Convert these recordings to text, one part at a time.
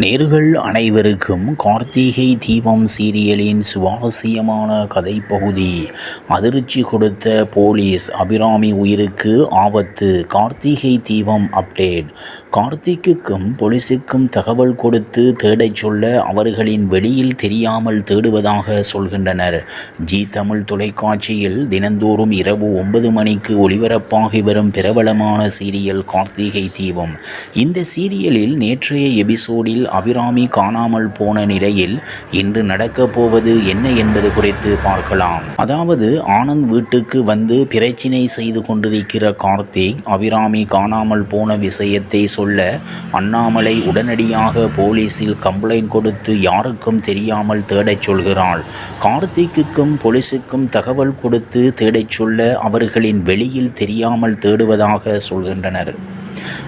நேர்கள் அனைவருக்கும் கார்த்திகை தீபம் சீரியலின் சுவாரஸ்யமான கதைப்பகுதி. அதிர்ச்சி கொடுத்த போலீஸ் அபிராமி உயிருக்கு ஆபத்து. கார்த்திகை தீபம் அப்டேட் கார்த்திக்குக்கும் போலீஸுக்கும் தகவல் கொடுத்து தேடச் சொல்ல அவர்களின் வெளியில் தெரியாமல் தேடுவதாக சொல்கின்றனர். ஜி தமிழ் தொலைக்காட்சியில் தினந்தோறும் இரவு ஒன்பது மணிக்கு ஒளிபரப்பாகி வரும் பிரபலமான சீரியல் கார்த்திகை தீபம். இந்த சீரியலில் நேற்றைய எபிசோடில் அபிராமி காணாமல் போன நிலையில் இன்று நடக்கப் போவது என்ன என்பது குறித்து பார்க்கலாம். அதாவது ஆனந்த் வீட்டுக்கு வந்து பிரச்சினை செய்து கொண்டிருக்கிற கார்த்திக் அபிராமி காணாமல் போன விஷயத்தை சொல்ல அண்ணாமலை உடனடியாக போலீஸில் கம்ப்ளைண்ட் கொடுத்து யாருக்கும் தெரியாமல் தேடச் சொல்கிறாள். கார்த்திக்குக்கும் போலீஸுக்கும் தகவல் கொடுத்து தேடச் சொல்ல அவர்களின் வெளியில் தெரியாமல் தேடுவதாக சொல்கின்றனர்.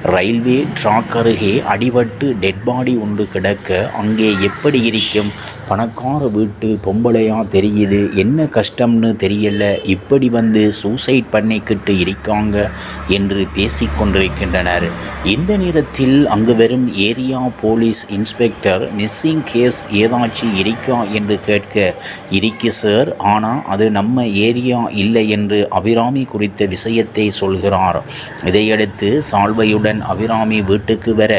ரயில்வே ட்ராக் அருகே அடிபட்டு டெட் பாடி ஒன்று கிடக்க அங்கே எப்படி இருக்கும்? பணக்கார வீட்டு பொம்பளையாக தெரியுது. என்ன கஷ்டம்னு தெரியல. இப்படி வந்து சூசைட் பண்ணிக்கிட்டு இருக்காங்க என்று பேசிக்கொண்டிருக்கின்றனர் இந்த நேரத்தில் அங்கு வரும் area police inspector missing case ஏதாச்சும் இருக்கா என்று கேட்க இருக்கு சார். ஆனால் அது நம்ம ஏரியா இல்லை என்று அபிராமி குறித்த விஷயத்தை சொல்கிறார். இதையடுத்து சால்வையுடன் அபிராமி வீட்டுக்கு வர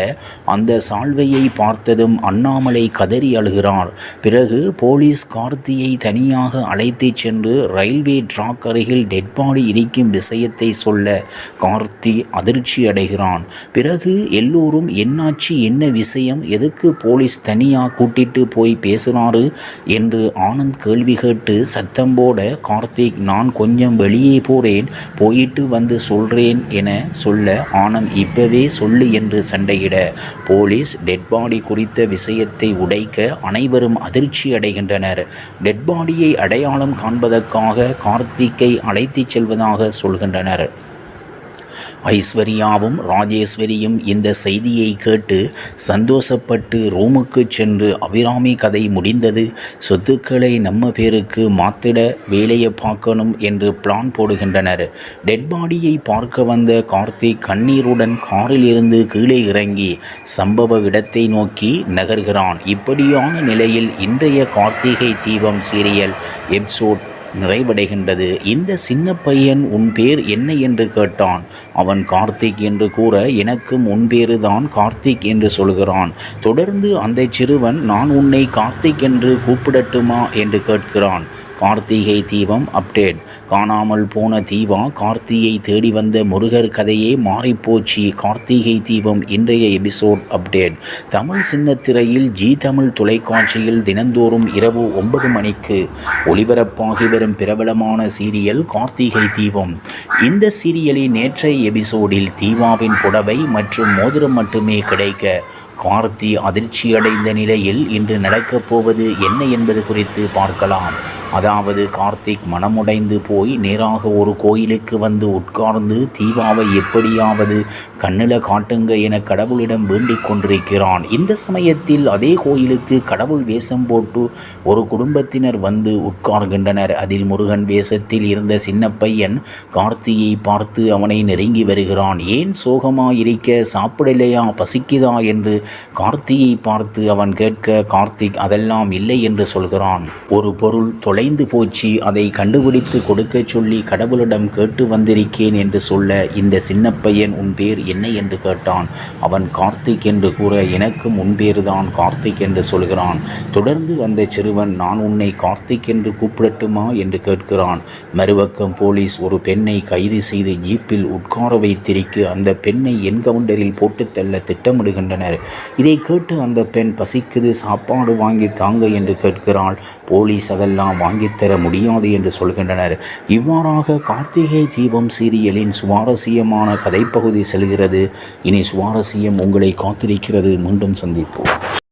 அந்த சால்வையை பார்த்ததும் அண்ணாமலை கதறி அழுகிறார். பிறகு போலீஸ் கார்த்தியை தனியாக அழைத்துச் சென்று ரயில்வே ட்ராக் அருகில் டெட்பாடி இருக்கும் விஷயத்தை சொல்ல கார்த்தி அதிர்ச்சி அடைகிறான். பிறகு எல்லோரும் என்னாச்சு என்ன விஷயம் எதுக்கு போலீஸ் தனியாக கூட்டிட்டு போய் பேசுகிறாரு என்று ஆனந்த் கேள்வி கேட்டு சத்தம் போட கார்த்திக் நான் கொஞ்சம் வெளியே போகிறேன் போயிட்டு வந்து சொல்கிறேன் என சொல்ல ஆனந்த் இப்பவே சொல்லு என்று சண்டையிட. போலீஸ் டெட்பாடி குறித்த விஷயத்தை உடைக்க அனைவரும் அதிர்ச்சி அடைகின்றனர். டெட் பாடியை அடையாளம் காண்பதற்காக கார்த்திக்கை அழைத்துச் செல்வதாக சொல்கின்றனர். ஐஸ்வர்யாவும் ராஜேஸ்வரியும் இந்த செய்தியை கேட்டு சந்தோஷப்பட்டு ரூமுக்கு சென்று அபிராமி கதை முடிந்தது. சொத்துக்களை நம்ம பேருக்கு மாத்திட வேலையை பார்க்கணும் என்று பிளான் போடுகின்றனர். டெட் பாடியை பார்க்க வந்த கார்த்திக் கண்ணீருடன் காரில் இருந்து கீழே இறங்கி சம்பவ இடத்தை நோக்கி நகர்கிறான். இப்படியான நிலையில் இன்றைய கார்த்திகை தீபம் சீரியல் எபிசோட் நிறைவடைகின்றது. இந்த சின்ன பையன் உன் பேர் என்ன என்று கேட்டான். அவன் கார்த்திக் என்று கூற எனக்கும் உன் பேரு தான் கார்த்திக் என்று சொல்கிறான். தொடர்ந்து அந்த சிறுவன் நான் உன்னை கார்த்திக் என்று கூப்பிடட்டுமா? என்று கேட்கிறான். கார்த்திகை தீபம் அப்டேட் காணாமல் போன தீபா கார்த்தியை தேடி வந்த முருகர் கதையே மாறிப்போச்சு. கார்த்திகை தீபம் இன்றைய எபிசோட் அப்டேட் தமிழ் சின்னத்திரையில் ஜி தமிழ் தொலைக்காட்சியில் தினந்தோறும் இரவு ஒன்பது மணிக்கு ஒளிபரப்பாகி வரும் பிரபலமான சீரியல் கார்த்திகை தீபம். இந்த சீரியலின் நேற்றைய எபிசோடில் தீபாவின் புடவை மற்றும் மோதிரம் மட்டுமே கிடைக்க கார்த்தி அதிர்ச்சியடைந்த நிலையில் இன்று நடக்கப் போவது என்ன என்பது குறித்து பார்க்கலாம். அதாவது கார்த்திக் மனமுடைந்து போய் நேராக ஒரு கோயிலுக்கு வந்து உட்கார்ந்து தீபாவை எப்படியாவது கண்ணில் காட்டுங்க என கடவுளிடம் வேண்டிக் கொண்டிருக்கிறான். இந்த சமயத்தில் அதே கோயிலுக்கு கடவுள் வேஷம் போட்டு ஒரு குடும்பத்தினர் வந்து உட்கார்கின்றனர். அதில் முருகன் வேஷத்தில் இருந்த சின்ன பையன் கார்த்தியை பார்த்து அவனை நெருங்கி வருகிறான். ஏன் சோகமாயிருக்க? சாப்பிடலையா? பசிக்குதா? என்று கார்த்தியை பார்த்து அவன் கேட்க கார்த்திக் அதெல்லாம் இல்லை என்று சொல்கிறான். ஒரு பொருள் தொலை தொலைந்து போச்சு. அதை கண்டுபிடித்து கொடுக்க சொல்லி கடவுளிடம் கேட்டு வந்திருக்கேன் என்று சொல்ல இந்த சின்ன பையன் உன் பேர் என்ன? என்று கேட்டான். அவன் கார்த்திக் என்று கூற எனக்கும் உன் பேருதான் கார்த்திக் என்று சொல்கிறான். தொடர்ந்து அந்த சிறுவன் நான் உன்னை கார்த்திக் என்று கூப்பிடட்டுமா? என்று கேட்கிறான். மறுபக்கம் போலீஸ் ஒரு பெண்ணை கைது செய்து ஜீப்பில் உட்கார வைத்திருக்க அந்த பெண்ணை என்கவுண்டரில் போட்டு தள்ள திட்டமிடுகின்றனர். இதை கேட்டு அந்த பெண் பசிக்குது சாப்பாடு வாங்கி தாங்க என்று கேட்கிறாள். போலீஸ் அதெல்லாம் வாங்கித்தர முடியாது என்று சொல்கின்றனர். இவ்வாறாக கார்த்திகை தீபம் சீரியலின் சுவாரஸ்யமான கதைப்பகுதி செல்கிறது. இனி சுவாரஸ்யம் உங்களை காத்திருக்கிறது. மீண்டும் சந்திப்போம்.